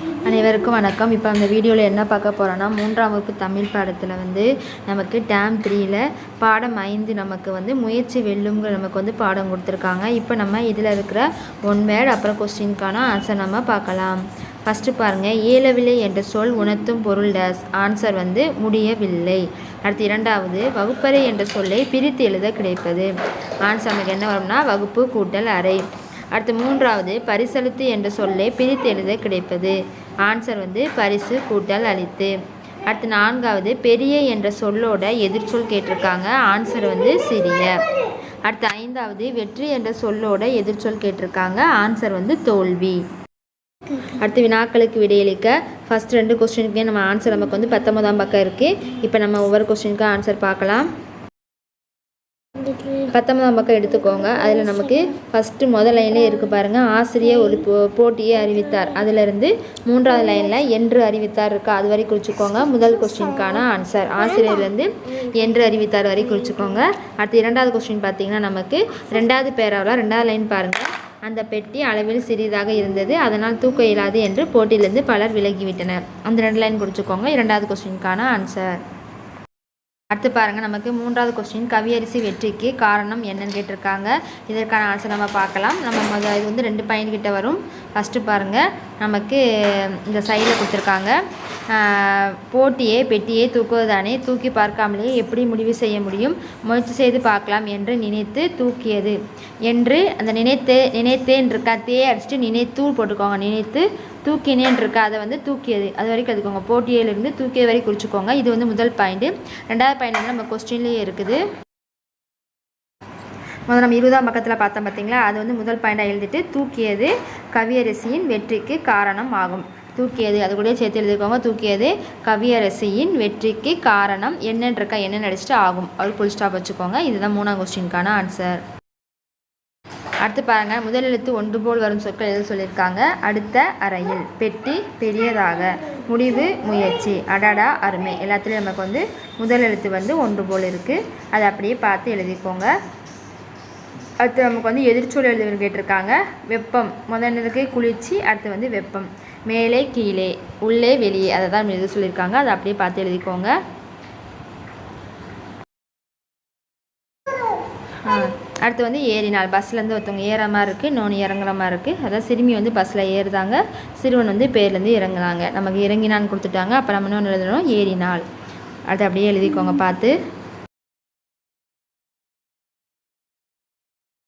அனைவருக்கும் வணக்கம். இப்போ அந்த வீடியோவில் என்ன பார்க்க போகிறோன்னா மூன்றாம் வகுப்பு தமிழ் பாடத்தில் வந்து நமக்கு டேம் த்ரீயில் பாடம் ஐந்து நமக்கு வந்து முயற்சி வெல்லுங்கிற நமக்கு வந்து பாடம் கொடுத்துருக்காங்க. இப்போ நம்ம இதில் இருக்கிற ஒன் வேர்ட் அப்புறம் கொஸ்டின்கான ஆன்சர் நம்ம பார்க்கலாம். ஃபஸ்ட்டு பாருங்கள் இயலவில்லை என்ற சொல் உணர்த்தும் பொருள் டேஸ் ஆன்சர் வந்து முடியவில்லை. அடுத்து இரண்டாவது வகுப்பறை என்ற சொல்லை பிரித்து எழுத கிடைப்பது. ஆன்சர் நமக்கு என்ன வரும்னா வகுப்பு கூட்டல் அறை. அடுத்து மூன்றாவது பரிசளித்து என்ற சொல்லை பிரித்து எழுத கிடைப்பது. ஆன்சர் வந்து பரிசு கூட்டல் அளித்து அடுத்து நான்காவது பெரிய என்ற சொல்லோட எதிர்ச்சொல் கேட்டிருக்காங்க. ஆன்சர் வந்து சிறிய. அடுத்து ஐந்தாவது வெற்றி என்ற சொல்லோட எதிர்ச்சொல் கேட்டிருக்காங்க. ஆன்சர் வந்து தோல்வி. அடுத்து வினாக்களுக்கு விடையளிக்க ஃபஸ்ட் ரெண்டு கொஸ்டினுக்கே நம்ம ஆன்சர் நமக்கு வந்து பத்தொன்பதாம் பக்கம் இருக்குது இப்போ நம்ம ஒவ்வொரு கொஸ்டினுக்கும் ஆன்சர் பார்க்கலாம். பத்தொன்பதாம் பக்கம் எடுத்துக்கோங்க. அதில் நமக்கு ஃபஸ்ட்டு முதல் லைன்லேயே இருக்குது பாருங்கள் ஆசிரியர் ஒரு போ போட்டியை அறிவித்தார். அதிலிருந்து மூன்றாவது லைனில் என்று அறிவித்தார் இருக்கா? அது வரை குறிச்சிக்கோங்க. முதல் கொஸ்டினுக்கான ஆன்சர் ஆசிரியர்லேருந்து என்று அறிவித்தார் வரை குறிச்சிக்கோங்க. அடுத்து இரண்டாவது கொஸ்டின் பார்த்தீங்கன்னா நமக்கு ரெண்டாவது பேராவில் ரெண்டாவது லைன் பாருங்கள் அந்த பெட்டி அளவில் சிறியதாக இருந்தது. அதனால் தூக்க இயலாது என்று போட்டியிலிருந்து பலர் விலகிவிட்டனர். அந்த ரெண்டு லைன் குறிச்சிக்கோங்க. இரண்டாவது கொஸ்டினுக்கான ஆன்சர் அடுத்து பாருங்கள் நமக்கு மூன்றாவது கொஸ்டின் கவியரிசி வெற்றிக்கு காரணம் என்னன்னு கேட்டிருக்காங்க. இதற்கான ஆன்சர் நம்ம பார்க்கலாம். நம்ம இது வந்து ரெண்டு பாயிண்ட் கிட்ட வரும். ஃபஸ்ட்டு பாருங்கள் நமக்கு இந்த சைடில் கொடுத்துருக்காங்க. போட்டியே பெட்டியே தூக்குவதானே தூக்கி பார்க்காமலேயே எப்படி முடிவு செய்ய முடியும்? முயற்சி செய்து பார்க்கலாம் என்று நினைத்து தூக்கியது. என்று அந்த நினைத்து நினைத்தேன் இருக்கா தே அடிச்சுட்டு நினைத்தூள் போட்டுக்கோங்க. நினைத்து தூக்கினேன் இருக்கா அதை வந்து தூக்கியது. அது வரைக்கும் எடுத்துக்கோங்க. போட்டியிலிருந்து தூக்கிய வரைக்கும் குறிச்சிக்கோங்க. இது வந்து முதல் பாயிண்ட்டு ரெண்டாவது பாயிண்ட் வந்து நம்ம கொஸ்டின்லேயே இருக்குது. முதல்ல நம்ம இருபதாம் பக்கத்தில் பார்த்தோம் பார்த்தீங்களா? அது வந்து முதல் பாயிண்டாக எழுதிட்டு தூக்கியது கவியரசியின் வெற்றிக்கு காரணம் ஆகும் தூக்கியது அது கூட சேர்த்து எழுதிக்கோங்க. தூக்கியது கவியரசியின் வெற்றிக்கு காரணம் என்னன்னு இருக்கா என்னன்னு ஆகும். அவர் புல் ஸ்டாப் வச்சுக்கோங்க. இதுதான் மூணாம் கொஸ்டினுக்கான ஆன்சர் அடுத்து பாருங்க. முதல் எழுத்து ஒன்று போல் வரும் சொற்கள் எது சொல்லியிருக்காங்க? அடுத்த அறையில். பெட்டி பெரியதாக. முடிவு முயற்சி. அடடா அருமை. எல்லாத்துலேயும் நமக்கு வந்து முதல் எழுத்து வந்து ஒன்று போல் இருக்குது அதை அப்படியே பார்த்து எழுதிக்கோங்க. அடுத்து நமக்கு வந்து எதிர்ச்சொல் எழுத கேட்டிருக்காங்க. வெப்பம். முதல் இருக்கு குளிர்ச்சி. அடுத்து வந்து வெப்பம். மேலே கீழே. உள்ளே வெளியே. அதை தான் எழுத சொல்லியிருக்காங்க. அதை அப்படியே பார்த்து எழுதிக்கோங்க. அடுத்து வந்து ஏறினால். பஸ்லேருந்து ஒருத்தவங்க ஏற மாதிரி இருக்குது இன்னொன்று இறங்குற மாதிரி இருக்குது அதான் சிறுமி வந்து பஸ்ஸில் ஏறுதாங்க. சிறுவன் வந்து பேர்லேருந்து இறங்குனாங்க நமக்கு இறங்கினான்னு கொடுத்துட்டாங்க. அப்போ நம்ம இன்னொன்று எழுதணும். ஏறினால். அது அப்படியே எழுதிக்கோங்க. பார்த்து.